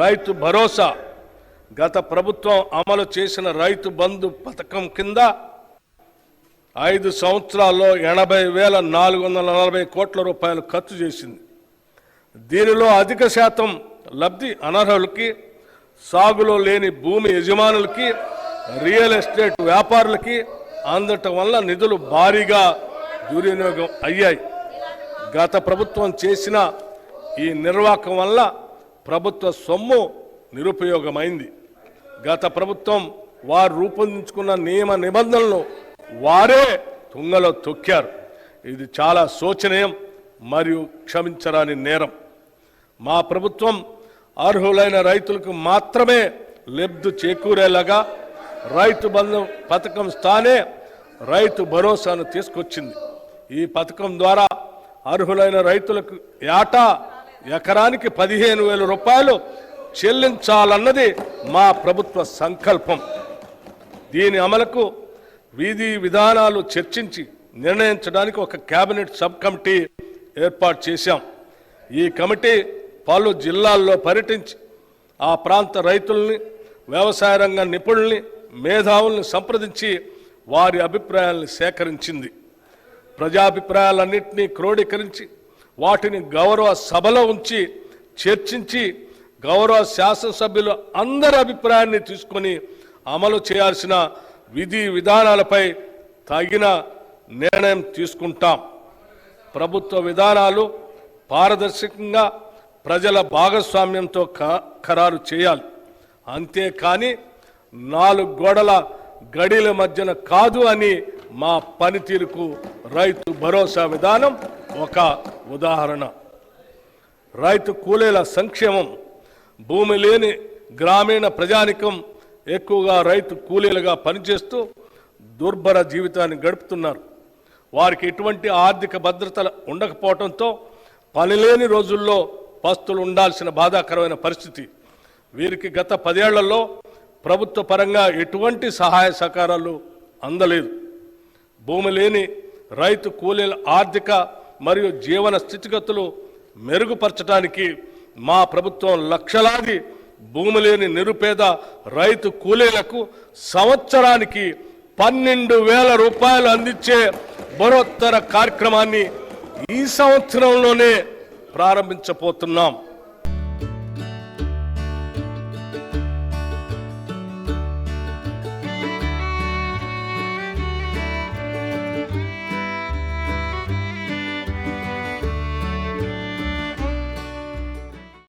రైతు భరోసా. గత ప్రభుత్వం అమలు చేసిన రైతు బంధు పథకం కింద ఐదు సంవత్సరాల్లో ఎనభై వేల నాలుగు వందల నలభై కోట్ల రూపాయలు ఖర్చు చేసింది. దీనిలో అధిక శాతం లబ్ధి అనర్హులకి సాగులో లేని భూమి యజమానులకి రియల్ ఎస్టేట్ వ్యాపారులకి అందటం వల్ల నిధులు భారీగా దుర్వినియోగం అయ్యాయి. గత ప్రభుత్వం చేసిన ఈ నిర్వాహకం వల్ల ప్రభుత్వ సొమ్ము నిరుపయోగమైంది. గత ప్రభుత్వం వారు రూపొందించుకున్న నియమ నిబంధనలను వారే తుంగలో తొక్కారు. ఇది చాలా శోచనీయం మరియు క్షమించరాని నేరం. మా ప్రభుత్వం అర్హులైన రైతులకు మాత్రమే లబ్ధి చేకూరేలాగా రైతు బంధు పథకం స్థానే రైతు భరోసాను తీసుకొచ్చింది. ఈ పథకం ద్వారా అర్హులైన రైతులకు ఏటా ఎకరానికి పదిహేను వేల రూపాయలు చెల్లించాలన్నది మా ప్రభుత్వ సంకల్పం. దీని అమలుకు వీధి విధానాలు చర్చించి నిర్ణయించడానికి ఒక కేబినెట్ సబ్ కమిటీ ఏర్పాటు చేశాం. ఈ కమిటీ పలు జిల్లాల్లో పర్యటించి ఆ ప్రాంత రైతుల్ని వ్యవసాయ రంగ నిపుణుల్ని మేధావుల్ని సంప్రదించి వారి అభిప్రాయాలను సేకరించింది. ప్రజాభిప్రాయాలన్నింటినీ క్రోడీకరించి వాటిని గౌరవ సభలో ఉంచి చర్చించి గౌరవ శాసనసభ్యులు అందరి అభిప్రాయాన్ని తీసుకొని అమలు చేయాల్సిన విధి విధానాలపై తగిన నిర్ణయం తీసుకుంటాం. ప్రభుత్వ విధానాలు పారదర్శకంగా ప్రజల భాగస్వామ్యంతో క- ఖరారు చేయాలి. అంతేకాని నాలుగు గోడల గడిల మధ్యన కాదు అని మా పనితీరుకు రైతు భరోసా విధానం ఒక ఉదాహరణ. రైతు కూలీల సంక్షేమం భూమి లేని గ్రామీణ ప్రజానికం ఎక్కువగా రైతు కూలీలుగా పనిచేస్తూ దుర్భర జీవితాన్ని గడుపుతున్నారు. వారికి ఎటువంటి ఆర్థిక భద్రత ఉండకపోవడంతో పనిలేని రోజుల్లో పస్తులు ఉండాల్సిన బాధాకరమైన పరిస్థితి. వీరికి గత పదేళ్ళలో ప్రభుత్వ పరంగా ఎటువంటి సహాయ సహకారాలు అందలేదు. భూమి లేని రైతు కూలీల ఆర్థిక మరియు జీవన స్థితిగతులు మెరుగుపరచడానికి మా ప్రభుత్వం లక్షలాది భూమి లేని నిరుపేద రైతు కూలీలకు సంవత్సరానికి పన్నెండు వేల రూపాయలు అందించే బరోత్తర కార్యక్రమాన్ని ఈ సంవత్సరంలోనే ప్రారంభించబోతున్నాం.